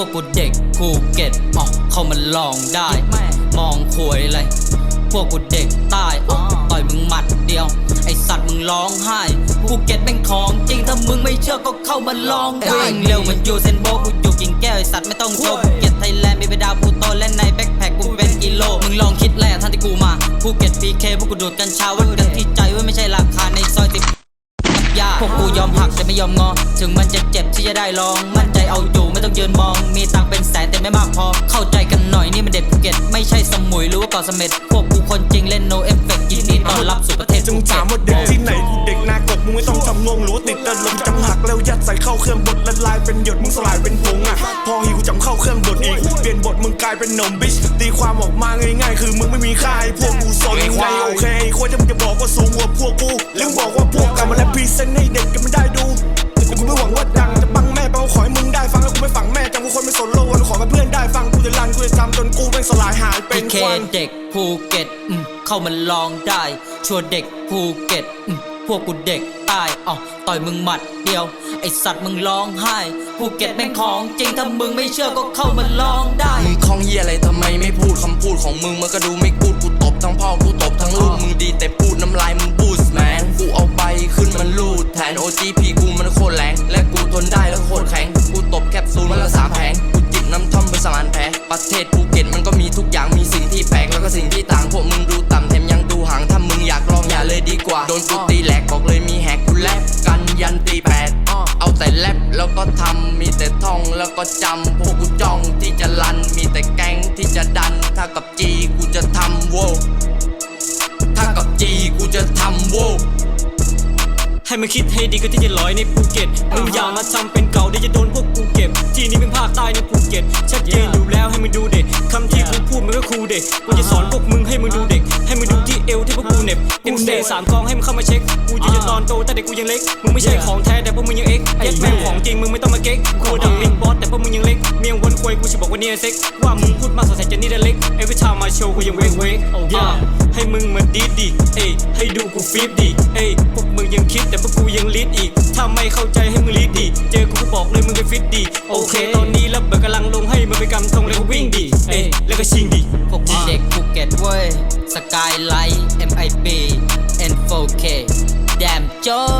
วกกูเด็กภูเก็ตอ๋อเข้ามาลองได้ มองควยอะไรพวกกูเด็กใต้อ๋อต่อยมึงหมัดเดียว ไอสัตว์มึงร้องไห้ภูเก็ตแม่งของจริงถ้ามึงไม่เชื่อก็เข้ามาลองได้วิ่งเร็วเหมันยูเซนโบล์กูอยู่กิ่งแก้วไอสัตว์ไม่ต้องโชว์ภูเก็ตไทยแลนด์มีไปดาวพูโตและในแบ็คแพคกูเป็นกิโลมึงลองคิดแหละท่านที่กูมาภูเก็ตพีเคพวกกูดูดกัญชาวัดกันที่ใจ ไม่ยอมงอ ถึงมันจะเจ็บที่จะได้ลอง มั่นใจเอาอยู่ไม่ต้องยืนมอง มีตังเป็นแสนแต่ไม่มากพอ เข้าใจกันหน่อยนี่มันเด็กภูเก็ตไม่ใช่สมุยหรือว่าเกาะเสม็ดพวกกูคนจริงเล่นโนเอฟเฟกยินดีต้อนรับสู่ประเทศจึงเก็ถามว่าเด็กที่ไหนเด็กนากบมึงไม่ต้องทำงงหรือว่าติดตลมจังหักแล้วยัดใส่เข้าเครื่องบดละลายเป็นหยดมึงสลายเป็นผงอะพอหิวกูจำเข้าเครื่องบดอีกเปลี่ยนบทมึงกลายเป็นนมบิชตีความออกมาง่ายๆ คือมึงไม่มีค่าให้พวกกูสนไงโอเคควายจะมึงจะบอกว่าสูงกว่าพวกกูแล้วบอกว่าพวกกันมาและพรีเซนต์ให้เด็กกันไม่ได้ เคเด็กภูเก็ตอืมเข้ามาลองได้ชัวเด็กภูเก็ตอืมพวกกูเด็กใต้อ๋อต่อยมึงหมัดเดียว ไอสัตว์มึงร้องไห้ภูเก็ตแม่งของจริงถ้ามึงไม่เชื่อก็เข้ามาลองได้มึงคล้องเฮียอะไรทำไมไม่พูดคำพูดของมึงมันก็ดูไม่กูดกูตบทั้งพ่อกูตบทั้งลูกมึงดีแต่พูดน้ำลายมึงบูสแมนกูเอาไปขึ้นมันลูดแทน OGP กูมันโคตร บอกเลยมีแหกกูแลบกันยันตีแปดเอาแต่แลบแล้วก็ทำมีแต่ท่องแล้วก็จำพวกกูจ้องที่จะลัน มีแต่แก๊งที่จะดัน ถ้ากับจีกูจะทำโวถ้ากับจีกูจะทำโวให้มันคิดให้ดีก็ที่จะลอยในภูเก็ตมึงอย่ามาทำเป็นเก่าเดี๋ยวจะโดนพวกกูเก็บ ที่นี่เป็นภาคใต้ในภูเก็ตชัด มันก็ครูเด็กกูจะสอนพวกมึงให้มึงดูเด็ก ให้มึงดูที่เอวที่พวกกูเหน็บเอ็มเซสามกองให้มึงเข้ามาเช็ค กูยืนยันตอนโตแต่เด็กกูยังเล็ก มึงไม่ใช่ของแท้แต่พวกมึงยังเอ็กเย็ดแม่งของจริงมึงไม่ต้องมาเก๊กกูดังบิ๊กบอสแต่พวกมึงยังเล็ก เมียงวนควยกูจะบอกว่าเนี่ยเซ็ก ว่ามึงพูดมากสงสัยจะนี่ได้เล็ก every time มาโชว์กูยังเวกเวกอ่าให้มึงมาดีดีเอ้ยให้ดูกูฟีบดีเอ้ยพวกมึงยังคิดแต่พวกกูยังลิดอีก ถ้าไม่เข้าใจให้มึงลิดดี เจอกูก็บอกเลยมึงไปฟิตดี โอเค ตอนนี้แล้วเบิกกำลังลง ดีเอ้แล้วก็ชิงดีพวกเด็กภูเก็ตเว้ยสกายไลท์ MIB N4K แดมโจดแล้